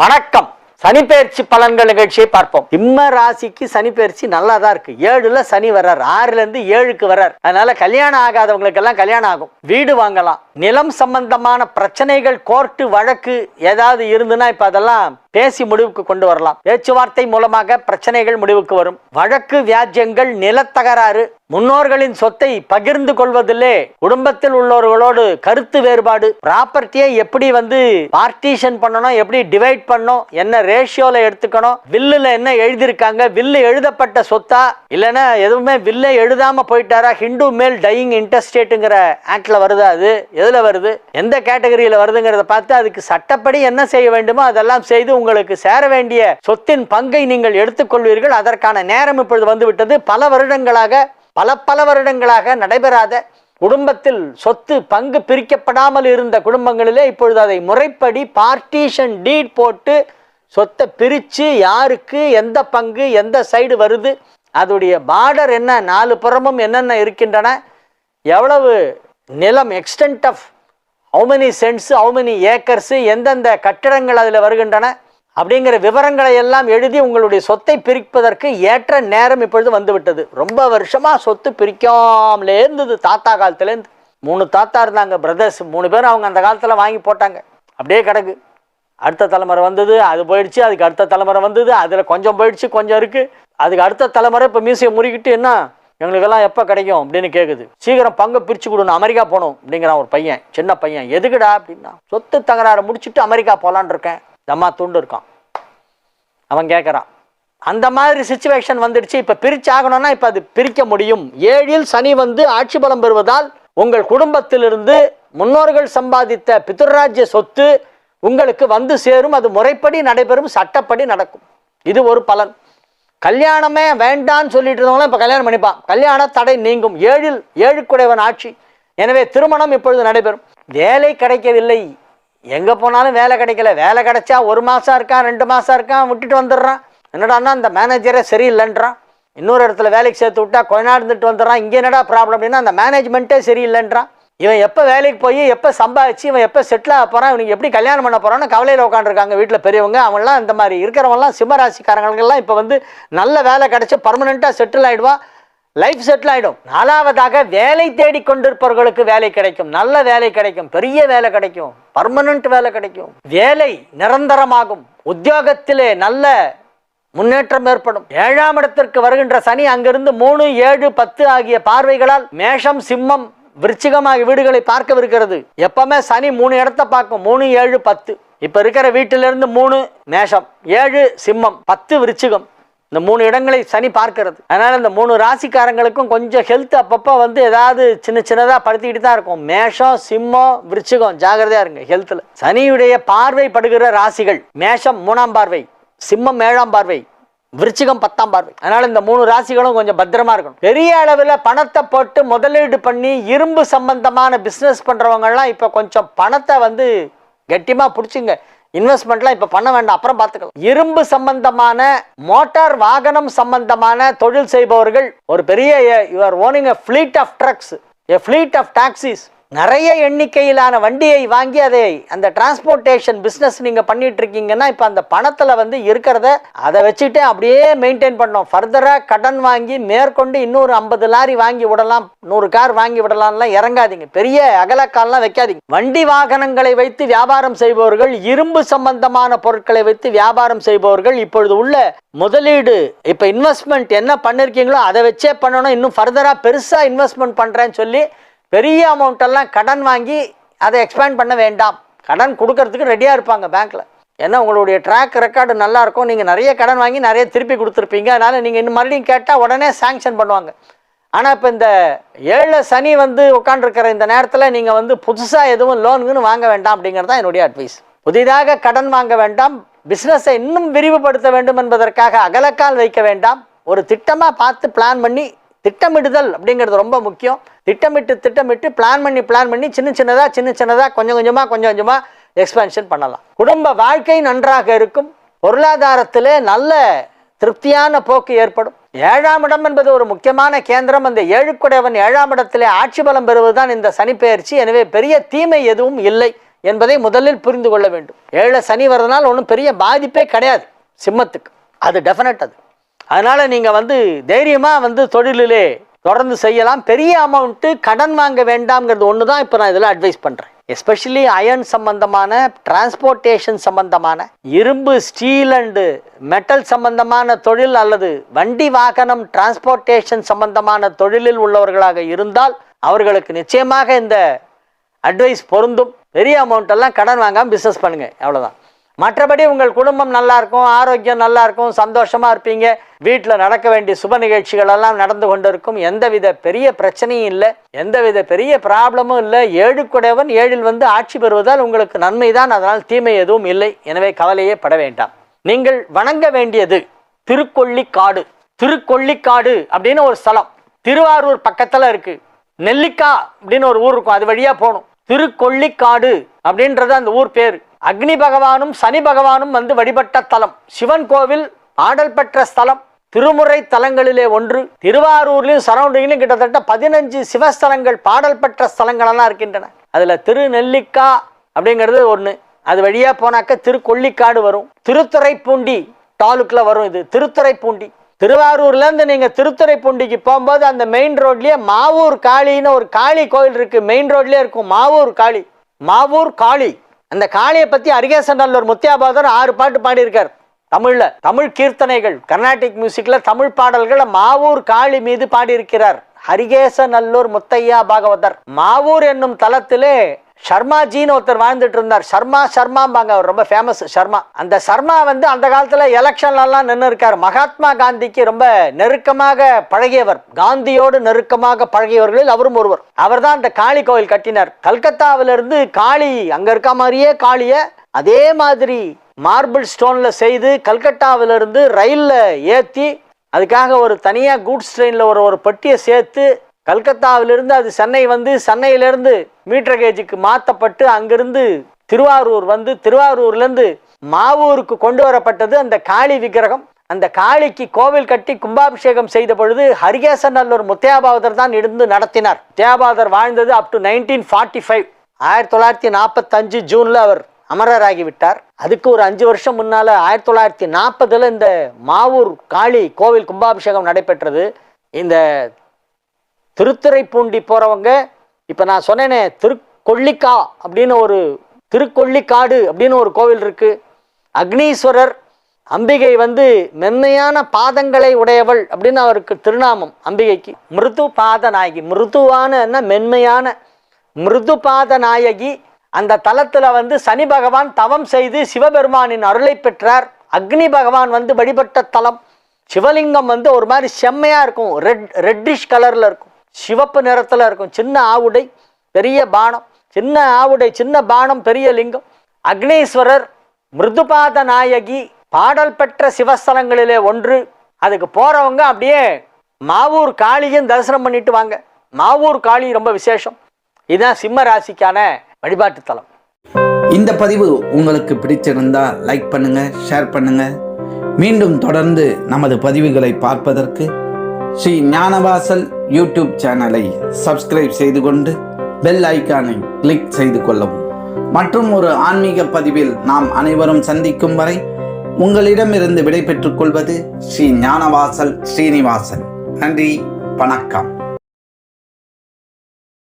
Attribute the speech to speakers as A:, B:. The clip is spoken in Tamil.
A: வணக்கம் சனிப்பெயர்ச்சி பலன்கள் நிகழ்ச்சியை பார்ப்போம் சிம்ம ராசிக்கு சனிப்பெயர்ச்சி நல்லா தான் இருக்கு ஏழுல சனி வர்றார் ஆறுல இருந்து ஏழுக்கு வர்றார் அதனால கல்யாணம் ஆகாதவங்களுக்கு எல்லாம் கல்யாணம் ஆகும் வீடு வாங்கலாம் நிலம் சம்பந்தமான பிரச்சனைகள் கோர்ட்டு வழக்கு ஏதாவது இருந்துன்னா இப்ப அதெல்லாம் பேசி முடிவுக்கு கொண்டு வரலாம் பேச்சுவார்த்தை மூலமாக பிரச்சனைகள் முடிவுக்கு வரும் வழக்கு வியாஜ்யங்கள் நிலத்தகராறு முன்னோர்களின் சொத்தை பகிர்ந்து கொள்வதிலே குடும்பத்தில் உள்ளவர்களோடு கருத்து வேறுபாடு ப்ராப்பர்ட்டியை எப்படி வந்து பார்ட்டிஷன் பண்ணணும் எப்படி டிவைட் பண்ணணும் என்ன ரேஷியோல எடுத்துக்கணும் வில்லுல என்ன எழுதியிருக்காங்க வில்லு எழுதப்பட்ட சொத்தா இல்லைன்னா எதுவுமே வில்லே எழுதாம போயிட்டாரா ஹிந்து மேல் டையிங் இன்டர்ஸ்டேட்டுங்கிற ஆக்ட்ல வருதா அது எதுல வருது எந்த கேட்டகரியில வருதுங்கிறத பார்த்து அதுக்கு சட்டப்படி என்ன செய்ய வேண்டுமோ அதெல்லாம் செய்து உங்களுக்கு சேர வேண்டிய சொத்தின் பங்கை நீங்கள் எடுத்துக்கொள்வீர்கள் அதற்கான நேரம் இப்பொழுது வந்துவிட்டது பல வருடங்களாக பல பல வருடங்களாக நடைபெறாத குடும்பத்தில் சொத்து பங்கு பிரிக்கப்படாமல் இருந்த குடும்பங்களிலே இப்பொழுது அதை முறைப்படி பார்ட்டிஷன் டீட் போட்டு சொத்தை பிரித்து யாருக்கு எந்த பங்கு எந்த சைடு வருது அதோடைய பார்டர் என்ன நாலு புறமும் என்னென்ன இருக்கின்றன எவ்வளவு நிலம் extent of how many cents how many acres எந்தெந்த கட்டிடங்கள் அதில் வருகின்றன அப்படிங்கிற விவரங்களை எல்லாம் எழுதி உங்களுடைய சொத்தை பிரிப்பதற்கு ஏற்ற நேரம் இப்பொழுது வந்துவிட்டது ரொம்ப வருஷமாக சொத்து பிரிக்காமலே இருந்தது தாத்தா காலத்துலேருந்து மூணு தாத்தா இருந்தாங்க பிரதர்ஸ் மூணு பேரும் அவங்க அந்த காலத்தில் வாங்கி போட்டாங்க அப்படியே கிடக்கு அடுத்த தலைமுறை வந்தது அது போயிடுச்சு அதுக்கு அடுத்த தலைமுறை வந்தது அதில் கொஞ்சம் போயிடுச்சு கொஞ்சம் இருக்குது அதுக்கு அடுத்த தலைமுறை இப்போ மியூசியம் முறிக்கிட்டு என்ன எங்களுக்கெல்லாம் எப்போ கிடைக்கும் அப்படின்னு கேட்குது சீக்கிரம் பங்கு பிரித்து கொடுணும் அமெரிக்கா போகணும் அப்படிங்கிறான் ஒரு பையன் சின்ன பையன் எதுக்குடா அப்படின்னா சொத்து தகராறு முடிச்சுட்டு அமெரிக்கா போகலான் இருக்கேன் தம்மா தூண்டு இருக்கான் அவன் கேட்குறான் அந்த மாதிரி சுச்சுவேஷன் வந்துடுச்சு இப்போ பிரிச்சு ஆகணும்னா இப்போ அது பிரிக்க முடியும் ஏழில் சனி வந்து ஆட்சி பலம் பெறுவதால் உங்கள் குடும்பத்திலிருந்து முன்னோர்கள் சம்பாதித்த பித்ருராஜ்ய சொத்து உங்களுக்கு வந்து சேரும் அது முறைப்படி நடைபெறும் சட்டப்படி நடக்கும் இது ஒரு பலன் கல்யாணமே வேண்டான்னு சொல்லிட்டு இருந்தவங்களும் இப்போ கல்யாணம் பண்ணிப்பான் கல்யாண தடை நீங்கும் ஏழில் ஏழுக்குடையவன் ஆட்சி எனவே திருமணம் இப்பொழுது நடைபெறும் வேலை கிடைக்கவில்லை எங்கே போனாலும் வேலை கிடைக்கல வேலை கிடைச்சா ஒரு மாதம் இருக்கான் ரெண்டு மாதம் இருக்கான் விட்டுட்டு வந்துடுறான் என்னடான்னா அந்த மேனேஜரே சரியில்லைன்றான் இன்னொரு இடத்துல வேலைக்கு சேர்த்து விட்டா கொஞ்ச நாள் இருந்துட்டு வந்துடுறான் இங்கே என்னடா ப்ராப்ளம் அப்படின்னா அந்த மேனேஜ்மெண்ட்டே சரியில்லைன்றான் இவன் எப்போ வேலைக்கு போய் எப்போ சம்பாதிச்சு இவன் எப்போ செட்டில் ஆக போகிறான் இவனுக்கு எப்படி கல்யாணம் பண்ண போகிறான்னு கவலையில் உட்காந்துருக்காங்க வீட்டில் பெரியவங்க அவங்களாம் இந்த மாதிரி இருக்கிறவங்களாம் சிம்மராசிக்காரங்களுக்கெல்லாம் இப்போ வந்து நல்ல வேலை கிடச்சி பர்மனெண்ட்டாக செட்டில் ஆகிடுவான் லைஃப் செட்டில் ஆகிடும் நாலாவதாக வேலை தேடி கொண்டிருப்பவர்களுக்கு வேலை கிடைக்கும் நல்ல வேலை கிடைக்கும் பெரிய வேலை கிடைக்கும் பர்மனண்ட் வேலை கிடைக்கும் வேலை நிரந்தரமாகும் உத்தியோகத்திலே நல்ல முன்னேற்றம் ஏற்படும் ஏழாம் இடத்திற்கு வருகின்ற சனி அங்கிருந்து மூணு ஏழு பத்து ஆகிய பார்வைகளால் மேஷம் சிம்மம் விருச்சிகமாக வீடுகளை பார்க்கவிருக்கிறது எப்பவுமே சனி மூணு இடத்த பார்க்கும் மூணு ஏழு பத்து இப்போ இருக்கிற வீட்டிலிருந்து மூணு மேஷம் ஏழு சிம்மம் பத்து விருச்சிகம் இந்த மூணு இடங்களை சனி பார்க்கிறது அதனால் இந்த மூணு ராசிக்காரங்களுக்கும் கொஞ்சம் ஹெல்த் அப்பப்போ வந்து ஏதாவது சின்ன சின்னதாக படுத்திக்கிட்டு தான் இருக்கும் மேஷம் சிம்மம் விருச்சிகம் ஜாகிரதையா இருங்க ஹெல்த்தில் சனியுடைய பார்வை படுகிற ராசிகள் மேஷம் மூணாம் பார்வை சிம்மம் ஏழாம் பார்வை விருச்சிகம் பத்தாம் பார்வை அதனால இந்த மூணு ராசிகளும் கொஞ்சம் பத்திரமா இருக்கணும் பெரிய அளவில் பணத்தை போட்டு முதலீடு பண்ணி இரும்பு சம்பந்தமான பிஸ்னஸ் பண்ணுறவங்கலாம் இப்போ கொஞ்சம் பணத்தை வந்து கெட்டியமாக பிடிச்சிங்க இன்வெஸ்ட்மெண்ட்லாம் இப்போ பண்ண வேண்டாம் அப்புறம் பார்த்துக்கலாம் இரும்பு சம்பந்தமான மோட்டார் வாகனம் சம்பந்தமான தொழில் செய்பவர்கள் ஒரு பெரிய you are owning a fleet of trucks a fleet of taxis நிறைய எண்ணிக்கையிலான வண்டியை வாங்கி அதை அந்த டிரான்ஸ்போர்ட்டேஷன் பிஸ்னஸ் நீங்கள் பண்ணிட்டு இருக்கீங்கன்னா இப்போ அந்த பணத்தில் வந்து இருக்கிறத அதை வச்சுட்டு அப்படியே மெயின்டைன் பண்ணோம் ஃபர்தராக கடன் வாங்கி மேற்கொண்டு இன்னொரு ஐம்பது லாரி வாங்கி விடலாம் நூறு கார் வாங்கி விடலாம்லாம் இறங்காதீங்க பெரிய அகலக்கால்லாம் வைக்காதீங்க வண்டி வாகனங்களை வைத்து வியாபாரம் செய்பவர்கள் இரும்பு சம்பந்தமான பொருட்களை வைத்து வியாபாரம் செய்பவர்கள் இப்பொழுது உள்ள முதலீடு இப்போ இன்வெஸ்ட்மெண்ட் என்ன பண்ணிருக்கீங்களோ அதை வச்சே பண்ணணும் இன்னும் ஃபர்தராக பெருசாக இன்வெஸ்ட்மெண்ட் பண்ணுறேன்னு சொல்லி பெரிய அமௌண்ட்டெல்லாம் கடன் வாங்கி அதை எக்ஸ்பேண்ட் பண்ண வேண்டாம் கடன் கொடுக்கறதுக்கு ரெடியாக இருப்பாங்க பேங்க்கில் ஏன்னா உங்களுடைய ட்ராக் ரெக்கார்டு நல்லாயிருக்கும் நீங்கள் நிறைய கடன் வாங்கி நிறைய திருப்பி கொடுத்துருப்பீங்க அதனால் நீங்கள் இன்னும் மறுபடியும் கேட்டால் உடனே சேங்ஷன் பண்ணுவாங்க ஆனால் இப்போ இந்த ஏழு சனி வந்து உட்காண்டிருக்கிற இந்த நேரத்தில் நீங்கள் வந்து புதுசாக எதுவும் லோனுன்னு வாங்க வேண்டாம் அப்படிங்கிறது தான் என்னுடைய அட்வைஸ் புதிதாக கடன் வாங்க வேண்டாம் பிஸ்னஸை இன்னும் விரிவுபடுத்த வேண்டும் என்பதற்காக அகலக்கால் வைக்க வேண்டாம் ஒரு திட்டமாக பார்த்து பிளான் பண்ணி திட்டமிடுதல் அப்படிங்கிறது ரொம்ப முக்கியம் திட்டமிட்டு திட்டமிட்டு பிளான் பண்ணி பிளான் பண்ணி சின்ன சின்னதாக சின்ன சின்னதாக கொஞ்சம் கொஞ்சமாக கொஞ்சம் கொஞ்சமாக எக்ஸ்பென்ஷன் பண்ணலாம் குடும்ப வாழ்க்கை நன்றாக இருக்கும் பொருளாதாரத்தில் நல்ல திருப்தியான போக்கு ஏற்படும் ஏழாம் இடம் என்பது ஒரு முக்கியமான கேந்திரம் அந்த ஏழுக்குடையவன் ஏழாம் இடத்திலே ஆட்சி பலம் பெறுவதுதான் இந்த சனிப்பெயர்ச்சி எனவே பெரிய தீமை எதுவும் இல்லை என்பதை முதலில் புரிந்து கொள்ள வேண்டும் ஏழை சனி வரதுனால் ஒன்றும் பெரிய பாதிப்பே கிடையாது சிம்மத்துக்கு அது டெஃபினட் அது அதனால் நீங்கள் வந்து தைரியமாக வந்து தொழிலிலே தொடர்ந்து செய்யலாம் பெரிய அமௌண்ட்டு கடன் வாங்க வேண்டாம்ங்கிறது ஒன்று தான் இப்போ நான் இதில் அட்வைஸ் பண்ணுறேன் எஸ்பெஷலி அயன் சம்பந்தமான டிரான்ஸ்போர்ட்டேஷன் சம்பந்தமான இரும்பு ஸ்டீல் அண்டு மெட்டல் சம்பந்தமான தொழில் அல்லது வண்டி வாகனம் டிரான்ஸ்போர்ட்டேஷன் சம்பந்தமான தொழிலில் உள்ளவர்களாக இருந்தால் அவர்களுக்கு நிச்சயமாக இந்த அட்வைஸ் பொருந்தும் பெரிய அமௌண்ட்டெல்லாம் கடன் வாங்காமல் பிஸ்னஸ் பண்ணுங்கள் அவ்வளோதான் மற்றபடி உங்கள் குடும்பம் நல்லா இருக்கும் ஆரோக்கியம் நல்லா இருக்கும் சந்தோஷமாக இருப்பீங்க வீட்டில் நடக்க வேண்டிய சுப நிகழ்ச்சிகள் எல்லாம் நடந்து கொண்டிருக்கும் எந்தவித பெரிய பிரச்சனையும் இல்லை எந்தவித பெரிய ப்ராப்ளமும் இல்லை ஏழுக்குடையவன் ஏழில் வந்து ஆட்சி பெறுவதால் உங்களுக்கு நன்மை தான் அதனால் தீமை எதுவும் இல்லை எனவே கவலையே பட வேண்டாம் நீங்கள் வணங்க வேண்டியது திருக்கொள்ளிக்காடு திருக்கொள்ளிக்காடு அப்படின்னு ஒரு ஸ்தலம் திருவாரூர் பக்கத்தில் இருக்குது நெல்லிக்கா அப்படின்னு ஒரு ஊர் இருக்கும் அது வழியாக போகணும் திருக்கொள்ளிக்காடு அப்படின்றது அந்த ஊர் பேர் அக்னி பகவானும் சனி பகவானும் வந்து வழிபட்ட தலம் சிவன் கோவில் ஆடல் பெற்ற ஸ்தலம் திருமுறை தலங்களிலே ஒன்று திருவாரூர்லையும் சரௌண்டிங்லையும் கிட்டத்தட்ட பதினஞ்சு சிவஸ்தலங்கள் பாடல் பெற்ற ஸ்தலங்களெல்லாம் இருக்கின்றன அதில் திருநெல்லிக்கா அப்படிங்கிறது ஒன்று அது வழியாக போனாக்க திருக்கொல்லிக்காடு வரும் திருத்துறைப்பூண்டி தாலுக்கில் வரும் இது திருத்துறைப்பூண்டி திருவாரூர்லேருந்து நீங்கள் திருத்துறைப்பூண்டிக்கு போகும்போது அந்த மெயின் ரோட்லேயே மாவூர் காளின்னு ஒரு காளி கோயில் இருக்குது மெயின் ரோட்லேயே இருக்கும் மாவூர் காளி மாவூர் காளி அந்த காளியை பற்றி அருகேசன் ஒரு முத்தியாபாதர் ஆறு பாட்டு பாடியிருக்கார் தமிழில் தமிழ் கீர்த்தனைகள் கர்நாடிக் மியூசிக்கில் தமிழ் பாடல்களை மாவூர் காளி மீது பாடியிருக்கிறார் ஹரிகேச நல்லூர் முத்தையா பாகவதர் மாவூர் என்னும் தலத்திலே ஷர்மாஜின்னு ஒருத்தர் வாழ்ந்துட்டு இருந்தார் சர்மா சர்மாம்பாங்க அவர் ரொம்ப ஃபேமஸ் சர்மா அந்த சர்மா வந்து அந்த காலத்தில் எலெக்ஷன்லலாம் நின்று இருக்கார் மகாத்மா காந்திக்கு ரொம்ப நெருக்கமாக பழகியவர் காந்தியோடு நெருக்கமாக பழகியவர்களில் அவரும் ஒருவர் அவர் தான் அந்த காளி கோயில் கட்டினார் கல்கத்தாவிலிருந்து காளி அங்கே இருக்க மாதிரியே காளியை அதே மாதிரி மார்பிள் ஸ்டோனில் செய்து கல்கட்டாவிலிருந்து ரயிலில் ஏற்றி அதுக்காக ஒரு தனியாக கூட்ஸ் ட்ரெயினில் ஒரு ஒரு பெட்டியை சேர்த்து கல்கத்தாவிலிருந்து அது சென்னை வந்து சென்னையிலேருந்து மீட்டர் கேஜுக்கு மாற்றப்பட்டு அங்கிருந்து திருவாரூர் வந்து திருவாரூர்லேருந்து மாவூருக்கு கொண்டு வரப்பட்டது அந்த காளி விக்கிரகம் அந்த காளிக்கு கோவில் கட்டி கும்பாபிஷேகம் செய்த பொழுது ஹரிகேசன் நல்லூர் முத்தியாபாதர் தான் இருந்து நடத்தினார் முத்தியாபாதர் வாழ்ந்தது up to nineteen forty five ஆயிரத்தி தொள்ளாயிரத்தி நாற்பத்தஞ்சு ஜூனில் அவர் அமரராகிவிட்டார் அதுக்கு ஒரு அஞ்சு வருஷம் முன்னால் ஆயிரத்தி தொள்ளாயிரத்தி நாற்பதில் இந்த மாவூர் காளி கோவில் கும்பாபிஷேகம் நடைபெற்றது இந்த திருத்துறைப்பூண்டி போகிறவங்க இப்போ நான் சொன்னேனே திருக்கொல்லிக்கா அப்படின்னு ஒரு திருக்கொல்லிக்காடு அப்படின்னு ஒரு கோவில் இருக்குது அக்னீஸ்வரர் அம்பிகை வந்து மென்மையான பாதங்களை உடையவள் அப்படின்னு அவருக்கு திருநாமம் அம்பிகைக்கு மிருது பாத நாயகி மிருதுவான மென்மையான மிருது பாத நாயகி அந்த தலத்தில் வந்து சனி பகவான் தவம் செய்து சிவபெருமானின் அருளை பெற்றார் அக்னி பகவான் வந்து வழிபட்ட தலம் சிவலிங்கம் வந்து ஒரு மாதிரி செம்மையாக இருக்கும் ரெட் ரெட்டிஷ் கலரில் இருக்கும் சிவப்பு நிறத்தில் இருக்கும் சின்ன ஆவுடை பெரிய பானம் சின்ன ஆவுடை சின்ன பானம் பெரிய லிங்கம் அக்னீஸ்வரர் மிருதுபாத நாயகி பாடல் பெற்ற சிவஸ்தலங்களிலே ஒன்று அதுக்கு போகிறவங்க அப்படியே மாவூர் காளியும் தரிசனம் பண்ணிட்டு வாங்க மாவூர் காளி ரொம்ப விசேஷம் இதுதான் சிம்ம ராசிக்கான வழிபாட்டு தலம்
B: இந்த பதிவு உங்களுக்கு பிடிச்சிருந்தால் லைக் பண்ணுங்க ஷேர் பண்ணுங்க மீண்டும் தொடர்ந்து நமது பதிவுகளை பார்ப்பதற்கு ஸ்ரீ ஞானவாசல் யூடியூப் சேனலை சப்ஸ்கிரைப் செய்து கொண்டு பெல் ஐக்கானை கிளிக் செய்து கொள்ளவும் மற்றும் ஒரு ஆன்மீக பதிவில் நாம் அனைவரும் சந்திக்கும் வரை உங்களிடமிருந்து விடைபெற்றுக் கொள்வது ஸ்ரீ ஞானவாசல் ஸ்ரீனிவாசன் நன்றி வணக்கம்